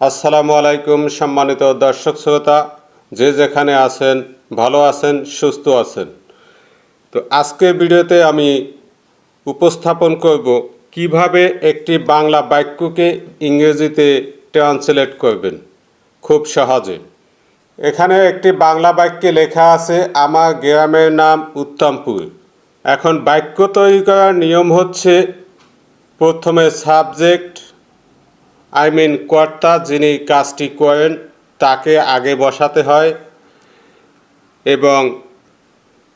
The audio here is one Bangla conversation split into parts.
আসসালামু আলাইকুম সম্মানিত দর্শক শ্রোতা, যে যেখানে আছেন, ভালো আছেন, সুস্থ আছেন। তো আজকের ভিডিওতে আমি উপস্থাপন করব কীভাবে একটি বাংলা বাক্যকে ইংরেজিতে ট্রান্সলেট করবেন। খুব সহজে। এখানে একটি বাংলা বাক্যে লেখা আছে, আমার গ্রামের নাম উত্তমপুর। এখন বাক্য তৈরি করার নিয়ম হচ্ছে, প্রথমে সাবজেক্ট আই মিন কর্তা যিনি কাজটি করেন, তাকে আগে বসাতে হয় এবং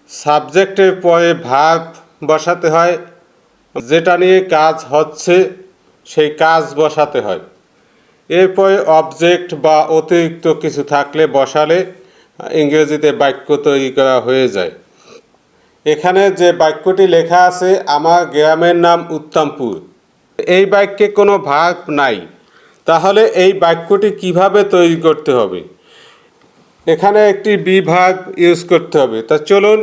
সাবজেক্টের পরে ভাব বসাতে হয়। যেটা নিয়ে কাজ হচ্ছে, সেই কাজ বসাতে হয়। এরপরে অবজেক্ট বা অতিরিক্ত কিছু থাকলে বসালে ইংরেজিতে বাক্য তৈরি করা হয়ে যায়। এখানে যে বাক্যটি লেখা আছে, আমার গ্রামের নাম উত্তমপুর। এই বাক্যে কোনো ভাগ নাই। তাহলে এই বাক্যটি কীভাবে তৈরি করতে হবে? এখানে একটি বিভাগ ইউজ করতে হবে। তা চলুন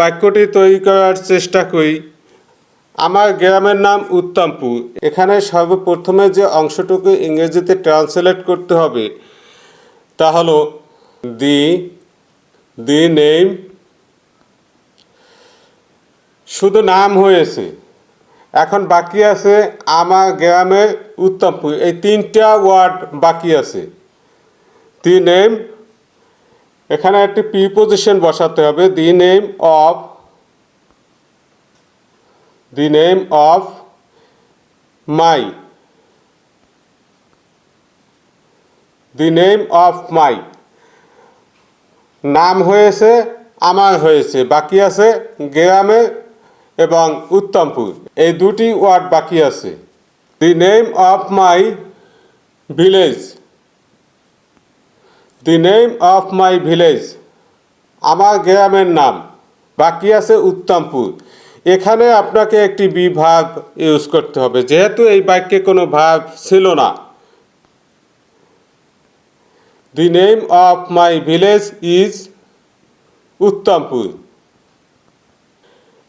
বাক্যটি তৈরি করার চেষ্টা করি। আমার গ্রামের নাম উত্তমপুর। এখানে সর্বপ্রথমে যে অংশটুকু ইংরেজিতে ট্রান্সলেট করতে হবে, তা হলো দি দি নেম, শুধু নাম হয়েছে। এখন বাকি আছে আমার গ্রামে উত্তমপুর। এই তিনটা ওয়ার্ড বাকি আছে। দি নেম এখানে একটি প্রিপোজিশন বসাতে হবে। The name of the name of my the name of my নাম হয়েছে, আমার হয়েছে। বাকি আছে গ্রামে এবং উত্তমপুর। এই দুটি ওয়ার্ড বাকি আছে। The name of my village the name of my village আমার গ্রামের নাম। বাকি আছে উত্তমপুর। এখানে আপনাকে একটি বিভাগ ইউজ করতে হবে। যেহেতু এই বাক্যে কোনো ভাব ছিল না। The name of my village is Uttampur.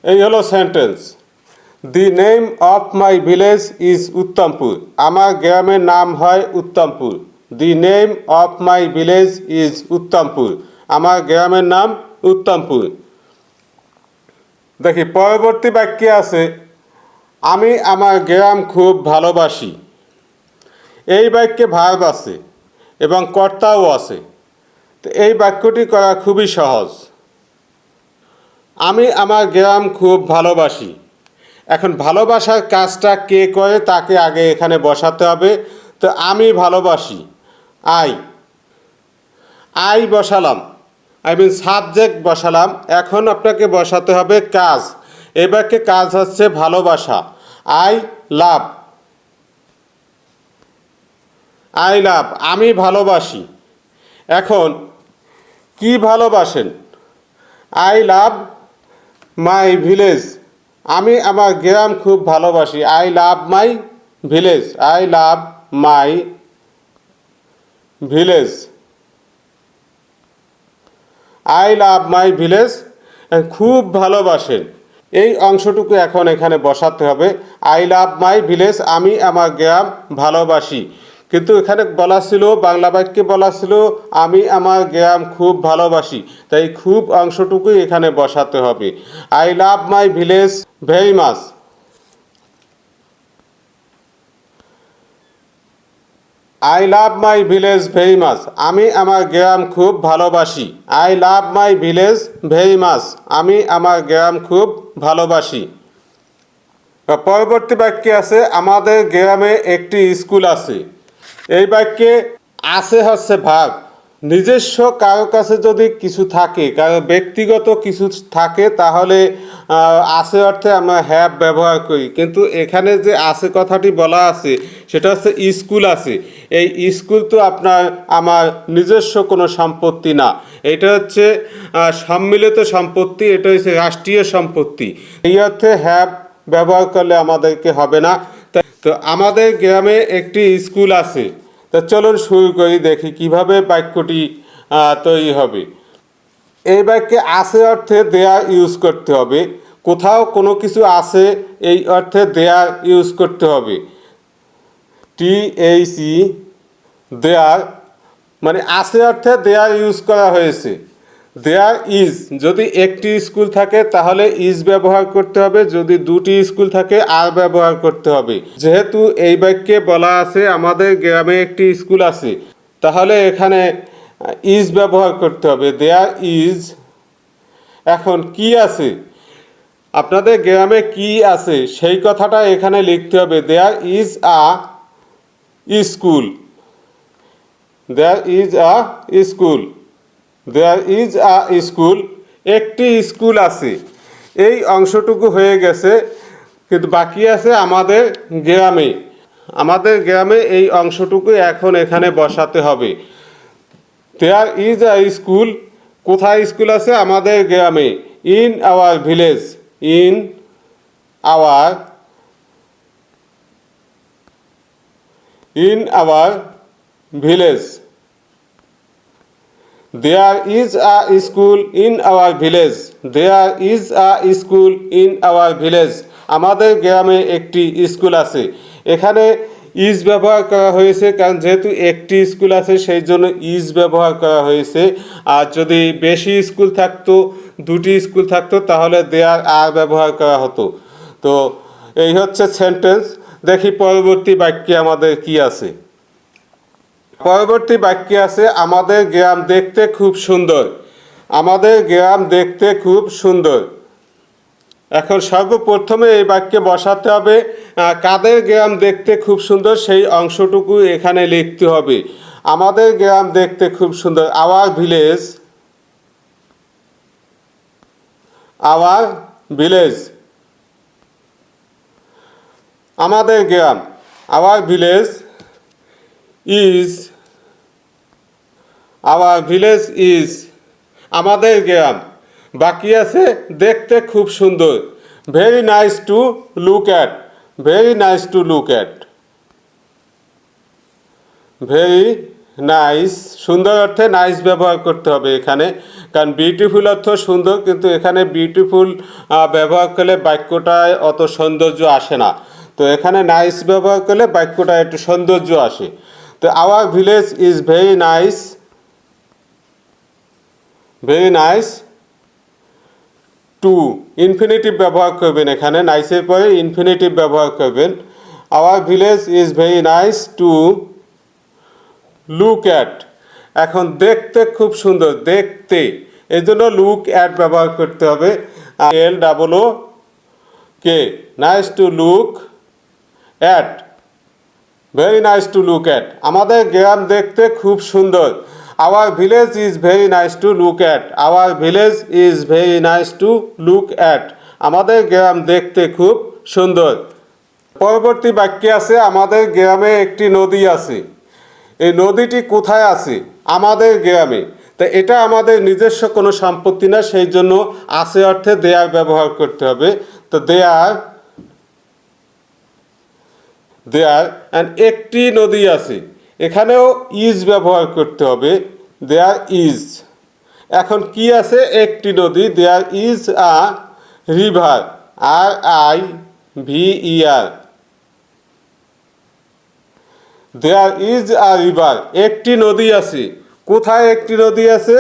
এই হলো sentence the name of my village is Uttampur আমার গ্রামের নাম হয় Uttampur the name of my village is Uttampur আমার গ্রামের নাম উত্তমপুর দেখি, পরবর্তী বাক্যে আছে, আমি আমার গ্রাম খুব ভালোবাসি। এই বাক্যে ভার্ব আছে এবং কর্তাও আছে। তো এই বাক্যটি করা খুবই সহজ। আমি আমার গ্রাম খুব ভালোবাসি। এখন ভালোবাসার কাজটা কে করে তাকে আগে এখানে বসাতে হবে। তো আমি ভালোবাসি। আই। আই বসালাম। আই মিন সাবজেক্ট বসালাম। এখন আপনাকে বসাতে হবে কাজ। বাক্যে কাজ হচ্ছে ভালোবাসা। আই লাভ আই লাভ আমি ভালোবাসি। এখন কি ভালোবাসেন? I love my village. আমি আমার গ্রাম খুব ভালোবাসি। I love my village. I love my village. I love my village খুব ভালোবাসেন এই অংশটুকু এখন এখানে বসাতে হবে। আই লাভ মাই ভিলেজ, আমি আমার গ্রাম ভালোবাসি। কিন্তু এখানে বলা ছিল, বাংলা বাক্যে বলা ছিল, আমি আমার গ্রাম খুব ভালোবাসি, তাই খুব অংশটুকুই এখানে বসাতে হবে। I love my village very much I love my village very much আমি আমার গ্রাম খুব ভালোবাসি। I love my village very much আমি আমার গ্রাম খুব ভালোবাসি। পরবর্তী বাক্যে আছে, আমাদের গ্রামে একটি স্কুল আছে। এই বাক্যে আছে হচ্ছে ভাগ। নিজস্ব কারও কাছে যদি কিছু থাকে, কারও ব্যক্তিগত কিছু থাকে, তাহলে আছে অর্থে আমরা হ্যাভ ব্যবহার করি। কিন্তু এখানে যে আছে কথাটি বলা আছে, সেটা হচ্ছে স্কুল আছে। এই স্কুল তো আপনার, আমার নিজস্ব কোনো সম্পত্তি না। এটা হচ্ছে সম্মিলিত সম্পত্তি, এটা হচ্ছে রাষ্ট্রীয় সম্পত্তি। এই অর্থে হ্যাভ ব্যবহার করলে আমাদেরকে হবে না। তো আমাদের গ্রামে একটি স্কুল আছে। তো চলুন শুরু করি, দেখি কীভাবে বাক্যটি তৈরি হবে। এই বাক্যে আছে অর্থে দেয়া ইউজ করতে হবে। কোথাও কোনো কিছু আছে, এই অর্থে দেয়া ইউজ করতে হবে। টি এইচ ই দেয়ার মানে আছে অর্থে দেয়ার ইউজ করা হয়েছে। দেয়ার ইজ যদি একটি স্কুল থাকে, তাহলে ইজ ব্যবহার করতে হবে। যদি দুটি স্কুল থাকে আর ব্যবহার করতে হবে। যেহেতু এই বাক্যে বলা আছে, আমাদের গ্রামে একটি স্কুল আছে। তাহলে এখানে ইজ ব্যবহার করতে হবে। দেয়ার ইজ এখন কি আছে? আপনাদের গ্রামে কি আছে? সেই কথাটা এখানে লিখতে হবে। There is a school there is a school there is a school একটি স্কুল আছে। এই অংশটুকু হয়ে গেছে, কিন্তু বাকি আছে আমাদের গ্রামে। আমাদের গ্রামে এই অংশটুকু এখন এখানে বসাতে হবে। দেয়ার ইজ আ স্কুল কোথায় স্কুল আছে? আমাদের গ্রামে। In our village in our in our village there is a school in our village there is a school in our village আমাদের গ্রামে একটি স্কুল আছে। এখানে ইজ ব্যবহার করা হয়েছে কারণ যেহেতু একটি স্কুল আছে, সেই জন্য ইজ ব্যবহার করা হয়েছে। আর যদি বেশি স্কুল থাকতো, দুটি স্কুল থাকতো, তাহলে দেয়ার আর ব্যবহার করা হতো। তো এই হচ্ছে সেন্টেন্স দেখি পরবর্তী বাক্যে আমাদের কি আছে। পরবর্তী বাক্যে আছে, আমাদের গ্রাম দেখতে খুব সুন্দর। আমাদের গ্রাম দেখতে খুব সুন্দর। এখন সর্বপ্রথমে এই বাক্যে বসাতে হবে কাদের গ্রাম দেখতে খুব সুন্দর সেই অংশটুকু এখানে লিখতে হবে। আমাদের গ্রাম দেখতে খুব সুন্দর। আওয়ার ভিলেজ আওয়ার ভিলেজ আমাদের গ্রাম our village is our village is আমাদের গ্রাম। বাকি আছে দেখতে খুব সুন্দর। Very nice to look at very nice to look at very nice সুন্দর অর্থে নাইস ব্যবহার করতে হবে এখানে। কারণ বিউটিফুল অর্থ সুন্দর, কিন্তু এখানে বিউটিফুল ব্যবহার করলে বাক্যটায় অত সৌন্দর্য আসে না। তো এখানে নাইস ব্যবহার করলে বাক্যটায় একটু সৌন্দর্য আসে। তো our village is very nice very nice to infinitive ব্যবহার করবেন এখানে নাইসের পরে ইনফিনিটিভ ব্যবহার করবেন। Our village is very nice to look at এখন দেখতে খুব সুন্দর, দেখতে। এই জন্য লুক অ্যাট ব্যবহার করতে হবে। L double O K nice to look at very nice to look at আমাদের গ্রাম দেখতে খুব সুন্দর। Our village is very nice to look at our village is very nice to look at আমাদের গ্রাম দেখতে খুব সুন্দর। পরবর্তী বাক্যে আছে, আমাদের গ্রামে একটি নদী আছে। এই নদীটি কোথায় আছে? আমাদের গ্রামে। তা এটা আমাদের নিজস্ব কোনো সম্পত্তি না, সেই জন্য আছে অর্থে দেয়ার ব্যবহার করতে হবে। তো দেয়ার দেয়ার অ্যান্ড একটি নদী আছে। এখানেও ইজ ব্যবহার করতে হবে। There is. এখন কি আছে? একটি নদী there is a river, R I V R. There is a river, একটি নদী আছে। কোথায় একটি নদী আছে?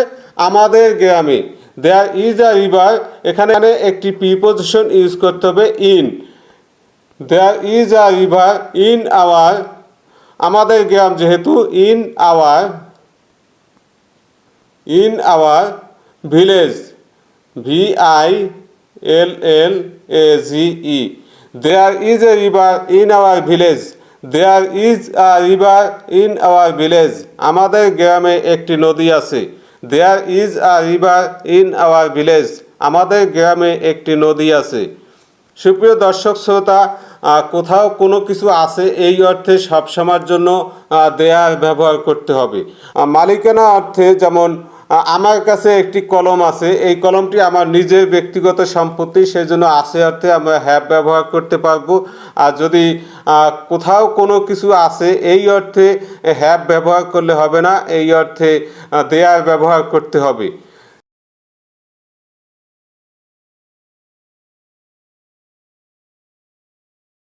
আমাদের গ্রামে। দেয়ার ইজ আ রিভার, এখানে একটি প্রিপোজিশন ইউজ করতে হবে in. There is a river in our আমাদের গ্রাম যেহেতু in our in our village V I L L A G E there is a river in our village there is a river in our village আমাদের গ্রামে একটি নদী আছে। There is a river in our village আমাদের গ্রামে একটি নদী আছে। সুপ্রিয় দর্শক শ্রোতা কোথাও কোনো কিছু আছে, এই অর্থে সবসময়ের জন্য দেয়ার ব্যবহার করতে হবে। মালিকানা অর্থে যেমন আমার কাছে একটি কলম আছে, এই কলমটি আমার নিজের ব্যক্তিগত সম্পত্তি সেই জন্য আছে অর্থে আমরা হ্যাপ ব্যবহার করতে পারব। আর যদি কোথাও কোনো কিছু আছে, এই অর্থে হ্যাপ ব্যবহার করলে হবে না, এই অর্থে দেয়ার ব্যবহার করতে হবে।